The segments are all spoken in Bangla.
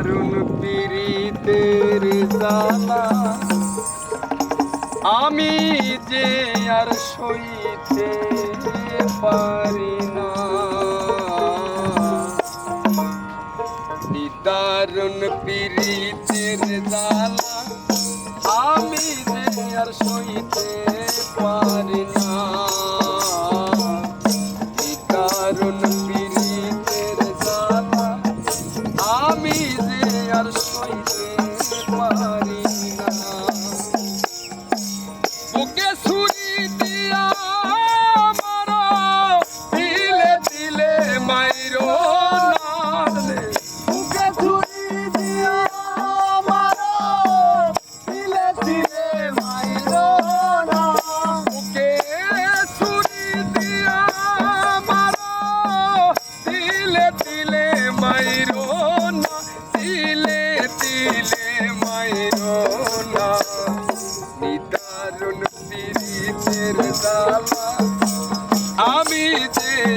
দারুণ পীড়িতের জ্বালা আমি যে আর সইতে পারি না। নিদারুণ পীড়িতের জ্বালা আমি যে আর সইতে পারি না।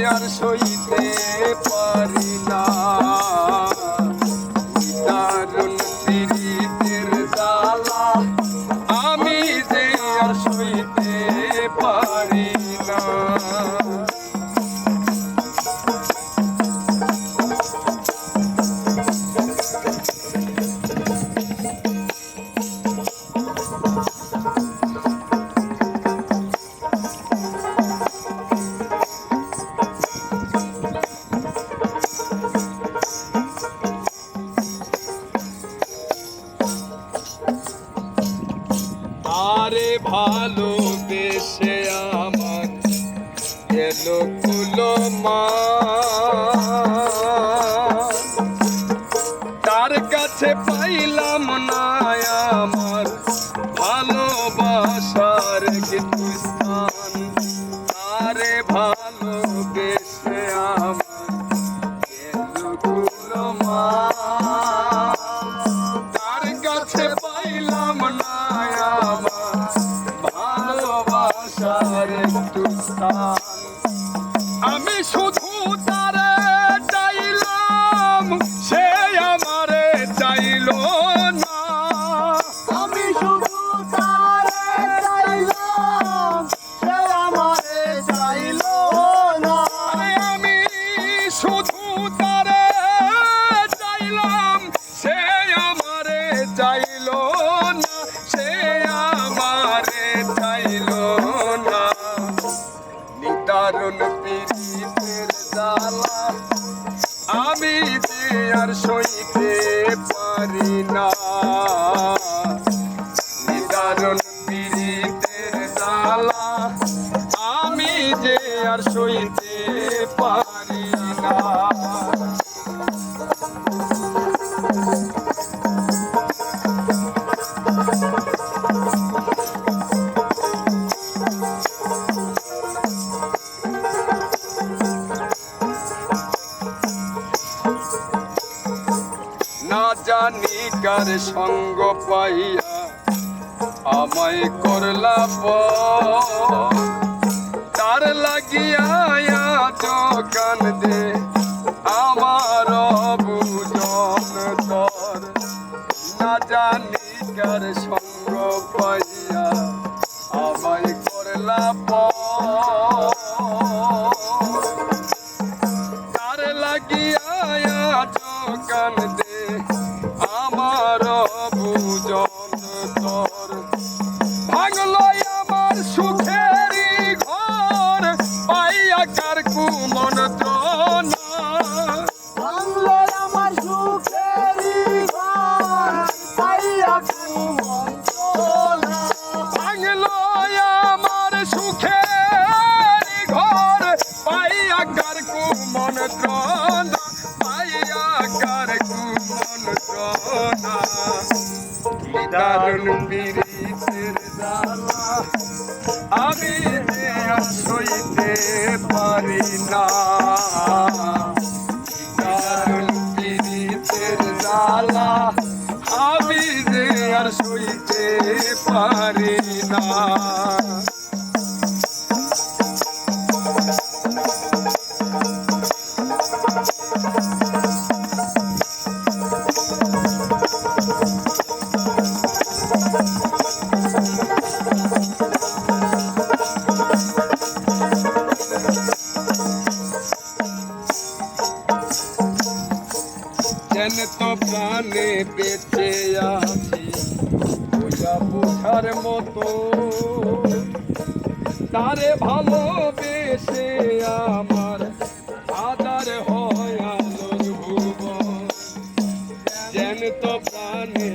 আর সইতে এলো কুলো মা তার কাছে পাইলাম না আমার ভালোবাসার কিছু স্থান। আরে ভালোবেসে আমার এলো কুলো মা তার কাছে পাইলাম না আমার আমি শুধু তারে সইতে পারি না। নিদারণ পীড়িতের জ্বালা আমি যে আর সইতে পারি না। কার সঙ্গ পাইয়া আমায় করলা পর। লাগিয়া দোকান দে, আমার বুজন তর না জানি কার সঙ্গ পাইয়া আমায় করলা পর। দারুণ পীড়িতের জ্বালা আমি যে আর সইতে পারি না। দারুণ পীড়িতের জ্বালা আমি যে আর সইতে পারি না। যেন তো প্রাণে বেঁচে আছি। বোঝা বোঝার মতো। তারে ভালোবেসে আমার আদার হয় আলোর ভুবন। যেন তো প্রাণে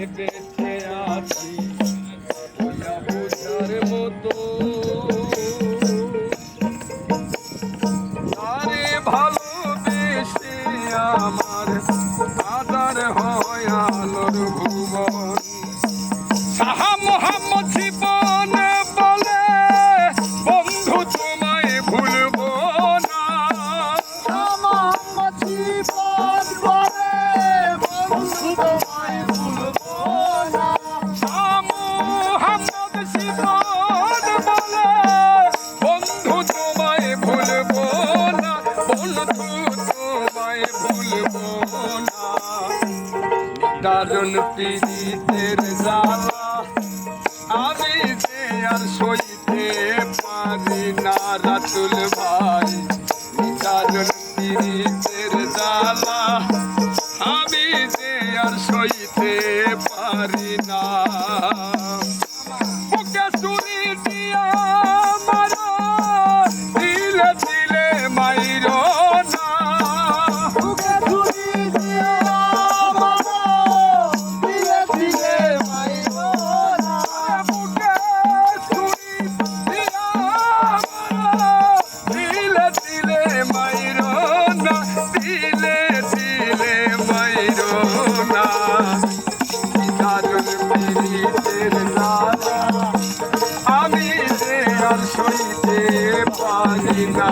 দারুণ পীড়িতের জ্বালা আমি যে আর সইতে পারি না রাতুল ভাই। দারুণ পীড়িত সইতে পারি না